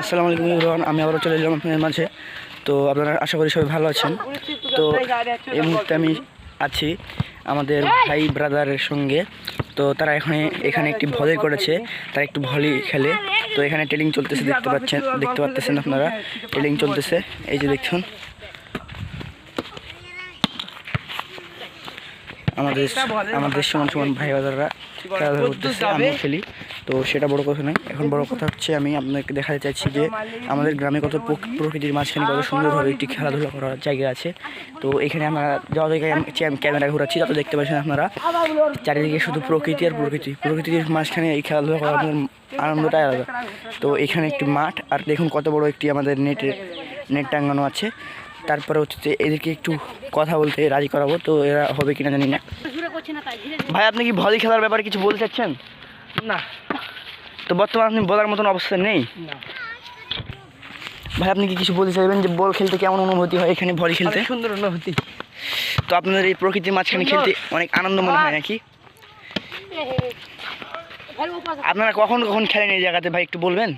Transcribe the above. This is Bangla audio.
আসসালামু আলাইকুম ইমরান আমি আবারও চলে এলাম আপনাদের মাঝে। তো আপনারা আশা করি সবাই ভালো আছেন। তো এই মুহূর্তে আমি আছি আমাদের ভাই ব্রাদারের সঙ্গে। তো তারা এখানে এখানে একটি ভলি করেছে, তারা একটু ভলি খেলে। তো এখানে ট্রেনিং চলতেছে, দেখতে পাচ্ছেন দেখতে পাচ্ছেন আপনারা। ট্রেনিং চলতেছে, এই যে দেখুন। আমাদের আমাদের সমান সমান ভাই বাজাররা খেলাধুলা করতেছে আমিও খেলি। তো সেটা বড় কথা নয়। এখন বড় কথা হচ্ছে আমি আপনাকে দেখাতে চাইছি যে আমাদের গ্রামে কত প্রক- প্রকৃতির মাঝখানে কত সুন্দরভাবে একটি খেলাধুলা করার জায়গা আছে। তো এখানে আমরা যত জায়গায় আমি ক্যামেরা ঘোরাচ্ছি তত দেখতে পাচ্ছেন আপনারা। চারিদিকে শুধু প্রকৃতি আর প্রকৃতি। প্রকৃতির মাঝখানে এই খেলাধুলা করার আনন্দটাই আলাদা। তো এখানে একটি মাঠ আর দেখুন কত বড় একটি আমাদের নেটের নেট টাঙানো আছে। তারপরে হচ্ছে যে এদেরকে একটু কথা বলতে রাজি করাবো তো এরা হবে কিনা জানি না। ভাই আপনি কি ভলি খেলার ব্যাপারে কিছু বলতে চাচ্ছেন? না। তো বর্তমানে আপনি বলার মতন অবস্থা নেই? ভাই আপনি কি কিছু বলতে চাইবেন যে বল খেলতে কেমন অনুভূতি হয় এখানে ভলি খেলতে? সুন্দর অনুভূতি। তো আপনাদের এই প্রকৃতির মাঝখানে খেলতে অনেক আনন্দ মনে হয় নাকি? আপনারা কখন কখন খেলেন এই জায়গাতে ভাই একটু বলবেন?